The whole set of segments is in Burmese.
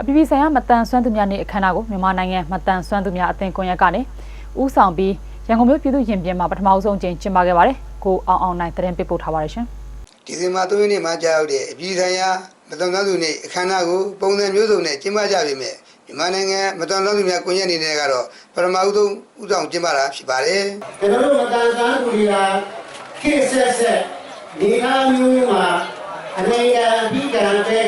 အပြည်ပြည်ဆိုင်ရာမတန်ဆွမ်းသူများနေ့အခမ်းအနားကိုမြန်မာနိုင်ငံမတန်ဆွမ်းသူများအသင်းကွန်ရက်ကနေဦးဆောင်ပြီးရန်ကုန်မြို့ပြည်သူ့ရင်ပြင်မှာပထမအဆုံးအကြိမ်ကျင်းပခဲ့ပါတယ်ကိုအောင်အောင်နိုင်သတင်းပေးပို့ထားပါတယ်ရှင်ဒီဇင်ဘာ3ရက်နေ့မှာကြာရောက်တဲ့အပြည်ဆိုင်ရာမတော်သားသူနေ့အခမ်းအနားကိုပုံစံမျိုးစုံနဲ့ကျင်းပကြပြီမဲ့မြန်မာနိုင်ငံမတော်သားသူများကွန်ရက်အနေနဲ့ကတော့ပထမဦးဆုံးဥဆောင်ကျင်းပတာဖြစ်ပါတယ်ကျွန်တော်တို့မတန်ဆန်းသူတွေကခေတ်ဆက်ဆက်ဒီကားမျိုးမျိုးမှာအနေကံအပြီးကံပေ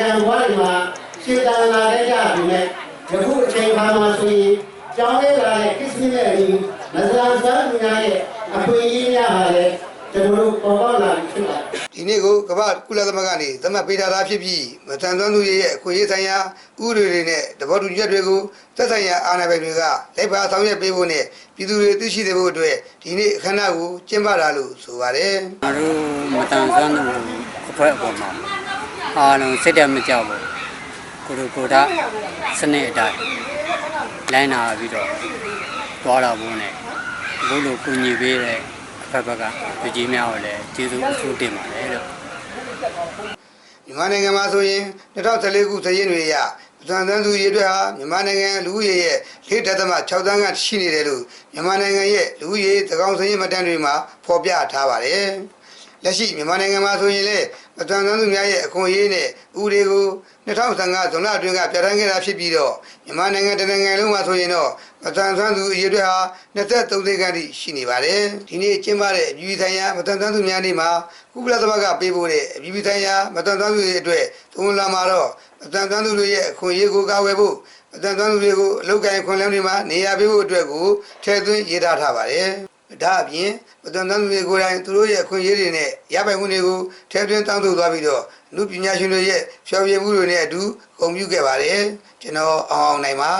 ကံဘဝတွေ မှာရှင်းတန်လာတဲ့ကြပြီမဲ့ယခုအချိန်ခါမှာဆိုရင်ကြောင်းလေးလာတဲ့ကိစ္စနဲ့အညီမတန်ဆန်းသူများရဲ့အခွင့်အရေးများဟာလည်းကျွန်တော်တို့ပေါ်ပေါက်လာပြီဖြစ်ပါတယ်ဒီနေ့ကိုကမ္ဘာကုလသမဂ္ဂကနေသတ်မှတ်ပေးထားတာဖြစ်ပြီးမတန်ဆွမ်းသူရဲ့အခွင့်အရေးဆိုင်ရာဥပဒေတွေနဲ့သဘောတူညီချက်တွေကိုသက်ဆိုင်ရာအာဏာပိုင်တွေကလိုက်ပါဆောင်ရွက်ပေးဖို့နဲ့ပြည်သူတွေသိရှိစေဖို့အတွက်ဒီနေ့အခမ်းအနားကိုကျင်းပတာလို့ဆိုပါတယ်ငါတို့မတန်ဆွမ်းသူအဖွဲ့အပေါ်မှာအားလုံးစိတ်တမကြောက်ဘူး ကိုတို့ကိုတာစနစ်အတိုင်းလိုင်းနာပြီးတော့သွားတာဘူးနဲ့ဘုလိုကုညီပေးတဲ့အဖက်ဘက်ကလူကြီးများကိုလည်းကျေးဇူးအထူးတင်ပါတယ်လို့မြန်မာနိုင်ငံမှာဆိုရင်2014ခုသရင်တွေအရသံသန်းသူရေအတွက်ဟာမြန်မာနိုင်ငံလူဦးရေရဲ့၄ဒသမ6တန်းကရှိနေတယ်လို့မြန်မာနိုင်ငံရဲ့လူဦးရေသကောင်စရင်မတန်းတွေမှာဖော်ပြထားပါတယ်။လက်ရှိမြန်မာနိုင်ငံမှာဆိုရင်လည်းမတန်သန်းသူများရဲ့အခွင့်အရေးနဲ့ဥပဒေကို2015ဇွန်လအတွင်းကပြဋ္ဌာန်းခဲ့တာဖြစ်ပြီးတော့မြန်မာနိုင်ငံတနိုင်ငံလုံးမှာဆိုရင်တော့မတန်သန်းသူအရေအတွက်ဟာ23သိန်းခန့်ထိရှိနေပါတယ်။ဒီနေ့ကျင်းပတဲ့အပြည်ပြည်ဆိုင်ရာမတန်သန်းသူများနေ့မှာကုလသမဂ္ဂပေးပို့တဲ့အပြည်ပြည်ဆိုင်ရာမတန်သန်းသူတွေအတွက်သုံးလာမှာတော့မတန်သန်းသူတွေရဲ့အခွင့်အရေးကိုကာကွယ်ဖို့မတန်သန်းသူတွေကိုအလုပ်ကိုင်ခွင့်လန်းတွေမှာနေရာပေးဖို့အတွက်ကိုထည့်သွင်းရေးသားထားပါတယ်။ ဒါအပြင်မတန်တန်းသူတွေကိုယ်တိုင်သူတို့ရဲ့အခွင့်အရေးတွေနဲ့ရပိုင်မှုတွေကိုထည့်သွင်းတောင်းဆိုသွားပြီးတော့လူပညာရှင်တွေရဲ့ဖြောပြမှုတွေနဲ့အတူဂုဏ်ပြုခဲ့ပါတယ်ကျွန်တော်အောင်အောင်နိုင်ပါ